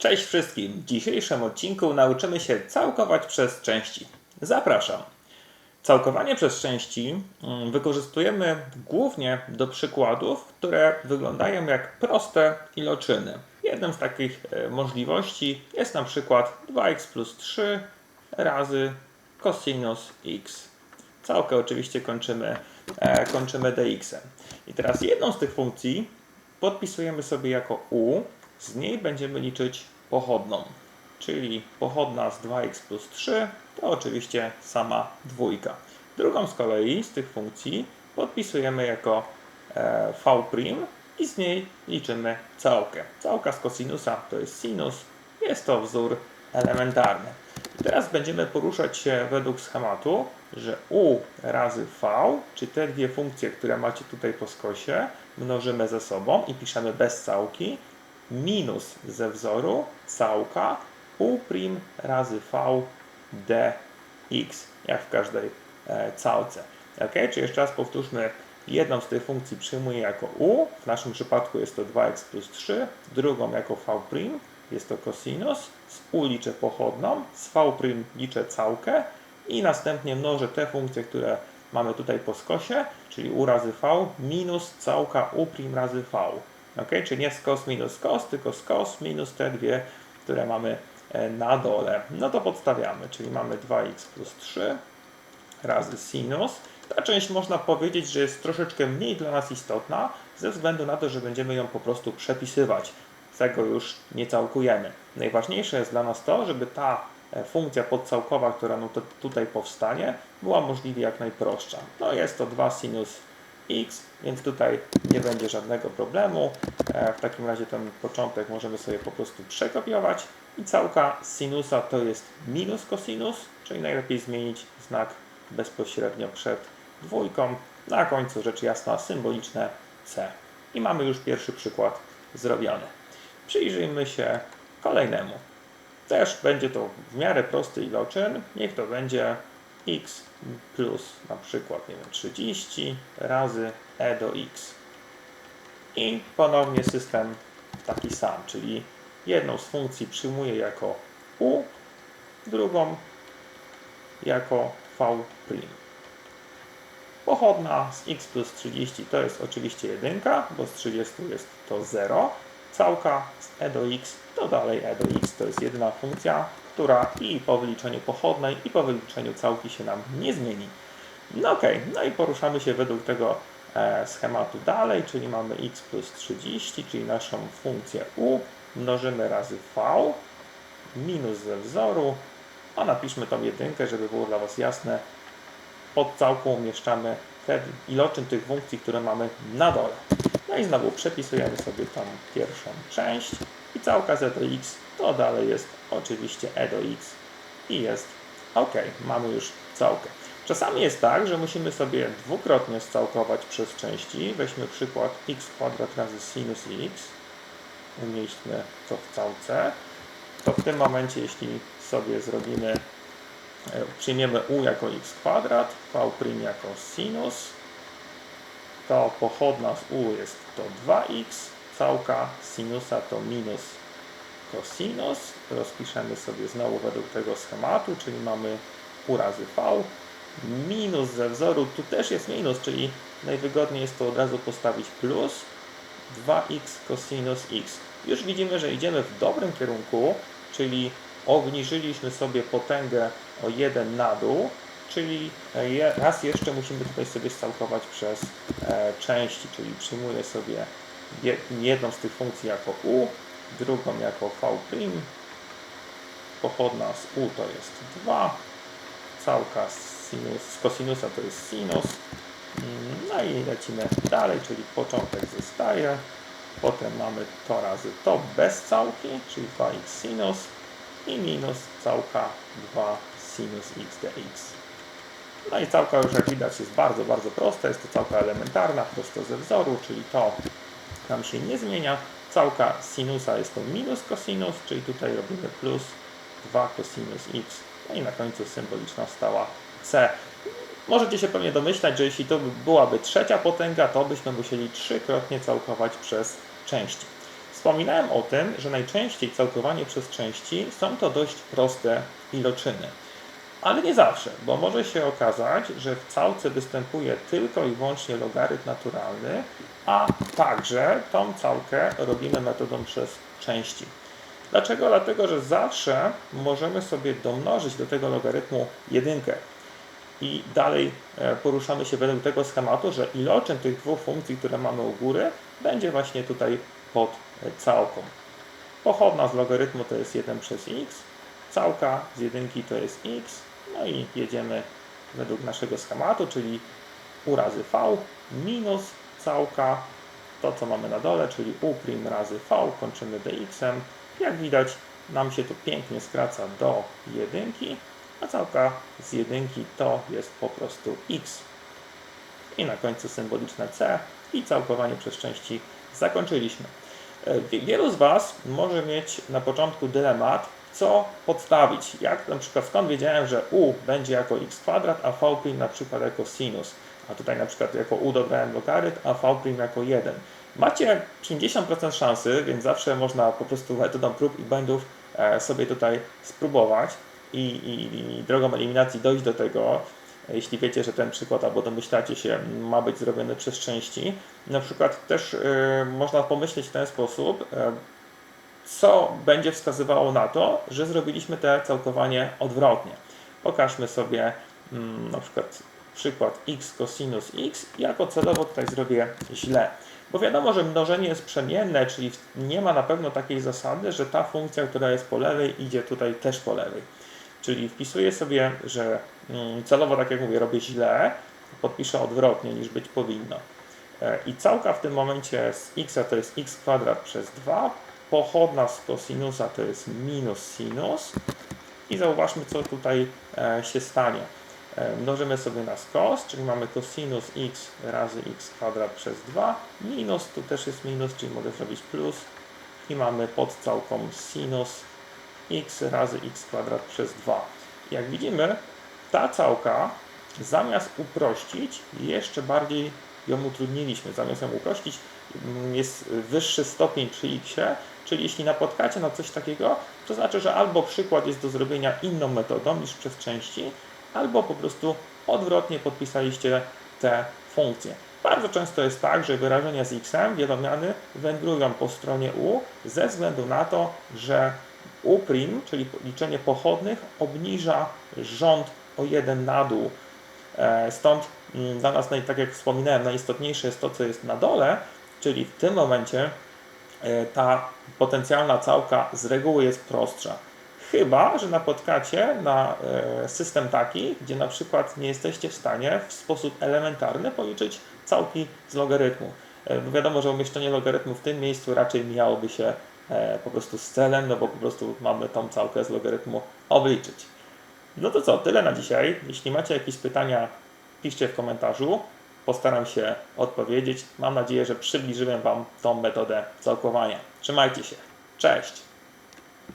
Cześć wszystkim! W dzisiejszym odcinku nauczymy się całkować przez części. Zapraszam! Całkowanie przez części mm, wykorzystujemy głównie do przykładów, które wyglądają jak proste iloczyny. Jedną z takich e, możliwości jest na przykład 2x plus 3 razy cosinus x. Całkę oczywiście kończymy, e, kończymy dx-em. I teraz jedną z tych funkcji podpisujemy sobie jako u, z niej będziemy liczyć pochodną, czyli pochodna z 2x plus 3 to oczywiście sama dwójka. Drugą z kolei z tych funkcji podpisujemy jako e, v' i z niej liczymy całkę. Całka z kosinusa to jest sinus, jest to wzór elementarny. Teraz będziemy poruszać się według schematu, że u razy v, czy te dwie funkcje, które macie tutaj po skosie, mnożymy ze sobą i piszemy bez całki, minus ze wzoru całka u' razy v dx, jak w każdej e, całce. Ok, czyli jeszcze raz powtórzmy, jedną z tych funkcji przyjmuję jako u, w naszym przypadku jest to 2x plus 3, drugą jako v', jest to cosinus, z u liczę pochodną, z v' liczę całkę i następnie mnożę te funkcje, które mamy tutaj po skosie, czyli u razy v minus całka u' razy v. Ok, czyli nie skos minus cos, tylko skos minus te dwie, które mamy e, na dole. No to podstawiamy, czyli mamy 2x plus 3 razy sinus. Ta część można powiedzieć, że jest troszeczkę mniej dla nas istotna, ze względu na to, że będziemy ją po prostu przepisywać. Tego już nie całkujemy. Najważniejsze jest dla nas to, żeby ta e, funkcja podcałkowa, która tutaj powstanie, była możliwie jak najprostsza. No jest to 2 sinus x, więc tutaj nie będzie żadnego problemu. E, w takim razie ten początek możemy sobie po prostu przekopiować i całka sinusa to jest minus cosinus, czyli najlepiej zmienić znak bezpośrednio przed dwójką. Na końcu rzecz jasna symboliczne c. I mamy już pierwszy przykład zrobiony. Przyjrzyjmy się kolejnemu. Też będzie to w miarę prosty iloczyn. Niech to będzie x plus na przykład nie wiem, 30 razy e do x. I ponownie system taki sam, czyli jedną z funkcji przyjmuję jako u, drugą jako v'. Pochodna z x plus 30 to jest oczywiście jedynka, bo z 30 jest to 0. Całka z e do x to dalej e do x to jest jedna funkcja, która i po wyliczeniu pochodnej, i po wyliczeniu całki się nam nie zmieni. No ok, no i poruszamy się według tego e, schematu dalej, czyli mamy x plus 30, czyli naszą funkcję u, mnożymy razy v, minus ze wzoru, a napiszmy tą jedynkę, żeby było dla Was jasne. Pod całką umieszczamy te iloczyn tych funkcji, które mamy na dole. No i znowu przepisujemy sobie tą pierwszą część całka z do x to dalej jest oczywiście e do x i jest ok, mamy już całkę. Czasami jest tak, że musimy sobie dwukrotnie scałkować przez części. Weźmy przykład x kwadrat razy sinus x. Umieśćmy to w całce. To w tym momencie, jeśli sobie zrobimy, e, przyjmiemy u jako x kwadrat, v' jako sinus, to pochodna z u jest to 2x, całka sinusa to minus cosinus. Rozpiszemy sobie znowu według tego schematu, czyli mamy u razy v. Minus ze wzoru, tu też jest minus, czyli najwygodniej jest to od razu postawić plus 2x cosinus x. Już widzimy, że idziemy w dobrym kierunku, czyli obniżyliśmy sobie potęgę o 1 na dół, czyli raz jeszcze musimy tutaj sobie scałkować przez e, części, czyli przyjmuję sobie jedną z tych funkcji jako u, drugą jako v', pochodna z u to jest 2, całka z, sinus, z kosinusa to jest sinus, no i lecimy dalej, czyli początek zostaje, potem mamy to razy to bez całki, czyli 2x sinus i minus całka 2 sinus x dx. No i całka już jak widać jest bardzo, bardzo prosta, jest to całka elementarna, prosto ze wzoru, czyli to nam się nie zmienia. Całka sinusa jest to minus cosinus, czyli tutaj robimy plus 2 cosinus x. No i na końcu symboliczna stała c. Możecie się pewnie domyślać, że jeśli to byłaby trzecia potęga, to byśmy musieli trzykrotnie całkować przez części. Wspominałem o tym, że najczęściej całkowanie przez części są to dość proste iloczyny. Ale nie zawsze, bo może się okazać, że w całce występuje tylko i wyłącznie logarytm naturalny, a także tą całkę robimy metodą przez części. Dlaczego? Dlatego, że zawsze możemy sobie domnożyć do tego logarytmu jedynkę. I dalej e, poruszamy się według tego schematu, że iloczyn tych dwóch funkcji, które mamy u góry, będzie właśnie tutaj pod e, całką. Pochodna z logarytmu to jest 1 przez x, całka z jedynki to jest x, no i jedziemy według naszego schematu, czyli u razy v minus całka, to co mamy na dole, czyli u' razy v, kończymy dx-em. Jak widać, nam się to pięknie skraca do jedynki, a całka z jedynki to jest po prostu x. I na końcu symboliczne c i całkowanie przez części zakończyliśmy. E, Wielu z Was może mieć na początku dylemat, co podstawić. Jak na przykład skąd wiedziałem, że u będzie jako x kwadrat, a v' na przykład jako sinus. A tutaj na przykład jako u dobrałem logarytm, a v' jako 1. Macie 50% szansy, więc zawsze można po prostu metodą prób i błędów e, sobie tutaj spróbować i, i, i drogą eliminacji dojść do tego, jeśli wiecie, że ten przykład albo domyślacie się, ma być zrobiony przez części. Na przykład też y, można pomyśleć w ten sposób, y, co będzie wskazywało na to, że zrobiliśmy te całkowanie odwrotnie. Pokażmy sobie y, na przykład przykład x cosinus x jako celowo tutaj zrobię źle. Bo wiadomo, że mnożenie jest przemienne, czyli nie ma na pewno takiej zasady, że ta funkcja, która jest po lewej, idzie tutaj też po lewej. Czyli wpisuję sobie, że mm, celowo, tak jak mówię, robię źle, podpiszę odwrotnie niż być powinno. E, I całka w tym momencie z x to jest x kwadrat przez 2, pochodna z kosinusa to jest minus sinus i zauważmy, co tutaj e, się stanie. E, mnożymy sobie na skos, czyli mamy cosinus x razy x kwadrat przez 2, minus, tu też jest minus, czyli mogę zrobić plus i mamy pod całką sinus x razy x kwadrat przez 2. Jak widzimy, ta całka zamiast uprościć, jeszcze bardziej ją utrudniliśmy. Zamiast ją uprościć, jest wyższy stopień przy x, czyli jeśli napotkacie na coś takiego, to znaczy, że albo przykład jest do zrobienia inną metodą niż przez części, albo po prostu odwrotnie podpisaliście te funkcje. Bardzo często jest tak, że wyrażenia z x wielomiany wędrują po stronie u ze względu na to, że u', czyli liczenie pochodnych, obniża rząd o jeden na dół. E, stąd mm, dla nas, tak jak wspominałem, najistotniejsze jest to, co jest na dole, czyli w tym momencie e, ta potencjalna całka z reguły jest prostsza. Chyba, że napotkacie na e, system taki, gdzie na przykład nie jesteście w stanie w sposób elementarny policzyć całki z logarytmu. Bo wiadomo, że umieszczenie logarytmu w tym miejscu raczej miałoby się E, po prostu z celem, no bo po prostu mamy tą całkę z logarytmu obliczyć. No to co, tyle na dzisiaj. Jeśli macie jakieś pytania, piszcie w komentarzu. Postaram się odpowiedzieć. Mam nadzieję, że przybliżyłem Wam tą metodę całkowania. Trzymajcie się. Cześć!